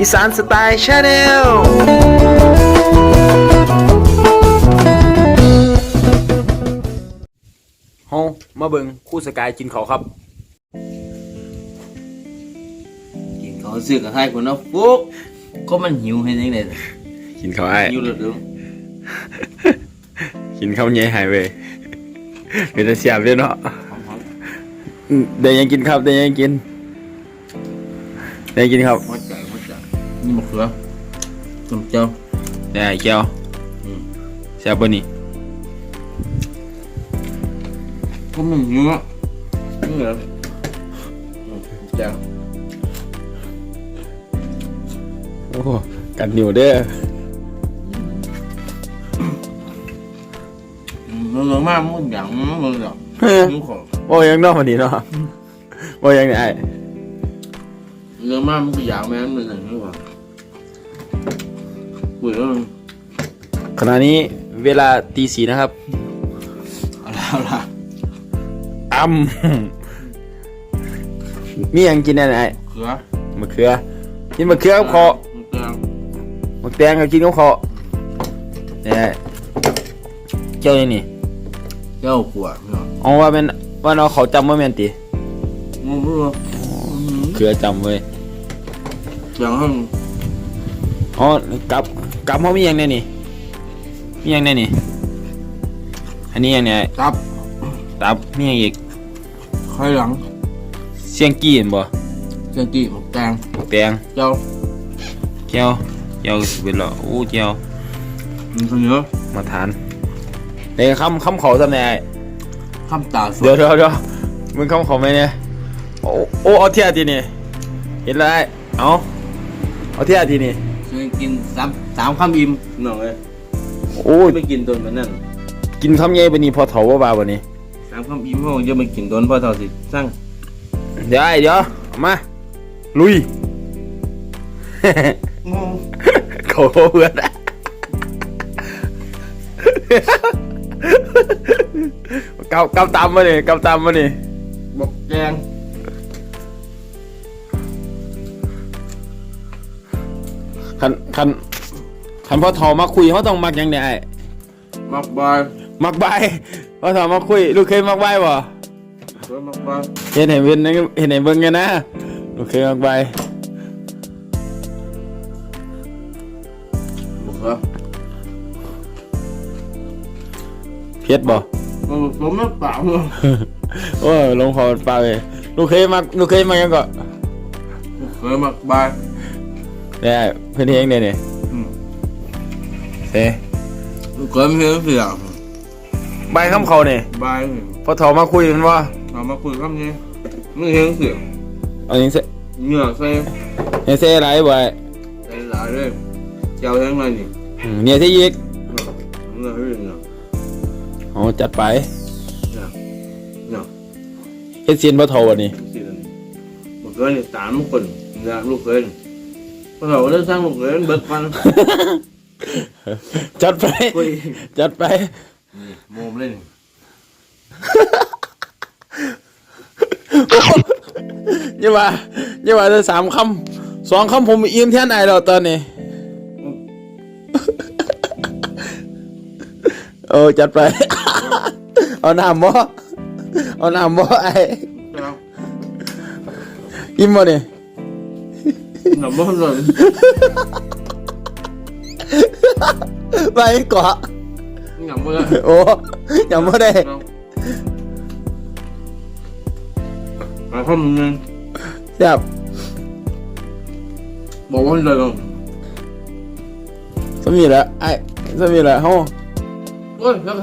อีสานสไตล์ชาแนลเฮามาเบิ่งคู่สกายกินเขาวครับ กินเขาซื้อกับให้คนนะฟุกก็มันหิวให้ยังไงกินเขาวไอ้หิวเลยเดี๋ยวกินข้าวเหนียวหายเว้ยเป็นตาเสียบเลยเนาะหอมอืม เดี๋ยวยังกินครับเดี๋ยวยังกินเดี๋ยวยังกินครับๆหัวใจหัวใจนี่มะเขือต้มเจ้าเดี๋ยวไอ้แก้วอืมเสียบบ่นี่ก็มันหิวอะนี่เหรออืมเจ้าโอ้กัดนิ้วเด้ออืมมันเหลือมากมันอย่างมันเหลือเฮ้ยหิวของ โอ้ยังนอกวันนี้เนาะโอ้ยังไงไอ้เหลือมากมันก็อยากแม่มันอย่างนี้ว่ะปุ๋ยแล้วมันขณะนี้เวลาตีสี่นะครับเอาละเอาละอ้ำมีหยังกินได้ไหนไอ้เขือมะเขือกินมะเขือกับขอมะเขือมะแตงก็กินกับขอเนี่ยเจ้านี่นี่เจ้าขวดเนาะเอาว่าเป็น ว่าเราเขาจำว่าแม่นติมึงรู้เหรอเขือจำเว้ยอย่างห้องอ๋อกับกับเขามีหยังแน่นี่มีหยังแน่นี่อันนี้หยังเนี่ยตับตับมีหยังอีกไข่หลังเสียงกี้เห็นบ่เจ้าตีหมกแตงมะแตงเจ้าเจียวเจียวสิเป็นเหรอโอ้เจียวมันข้าวเหนียวมาทานเดี๋ยวคำคำเขาทำไง ไอ้ข้ามตาสเดี๋ยวเดี๋ยวเดี๋ยวมึงคำเขาไหมเนี่ยโอ้โอ้เอาเทียทีนี่เห็นแล้วไอ้เอาเอาเทียทีนี่เคยกินสามสามคำอิ่มหน่อยโอ้ยไม่กินตนมันนั่นกินคำใหญ่ปานนี้พอเถาว่าบาปานนี้สามคำอิ่มเขาจะไม่กินตนเพราะเท่าสิสร้างเดี๋ยวไอ้เดี๋ยวเอามาลุยงงเขาเพื่อนอะ เกาเกาตามมาดิเกาตามมาดิบอกแกงคันคันคันพอเถามาคุยเขาต้องมักหยังไงไอ้มักบายมักใบพอเถามาคุย ลูกเคยมักใบบ่เพื่อมักบายเห็นเห็นเบิ่งเห็นเห็นเบิ่งกันนะลูกเคยมักใบบอกเหรอ เพียดบ่ มันผมไม่เปล่าเลยโอ้ยลงคอปลาเลยลูกเคยมักลูกเคยมักหยังก็เคยมักบายได้เพื่อนเองเนี่ยนี่อืมเฮ้เคยไม่เห็นเสียงใบคำเขาเนี่ยบายพอเถามาคุยมันว่าเอามาคุยคำนี้ไม่เห็นเสียงเอาอย่างเสเหงื่อใส่เฮ้เซ่ไรบ่ไอ้ใส่หลายเลยเจ้าทั้งนั้นนี่อืมเนี่ยที่ยิกเหงื่อเรื่องเนาะ โอ้จัดไปเนาะเฮ็ดเซียนพอเถาวันนี้สินั่นลูกเคยนี่สามคนนะลูกเคยนี่พอเราได้สร้างลูกเคยเบิกมันจัดไป คุยจัดไปโมมเลยนี่อย่าว่าอย่าว่าจะสามคำสองคำผมอิ่มแทนไอ้แล้วตอนนี้โอ้จัดไป เอาน้ำบ่เอาน้ำบ่ไอ้เจ้าอิ่มบ่นี่หนุ่มบ้านเลยไปเกาะหนุ่มบ้านเลยโอ้ยังบ่ได้มาข้อมือนึงแซ่บบอกว่าเลยลงสมีแหละไอ้สมีแหละเฮาโอ้ยแล้ว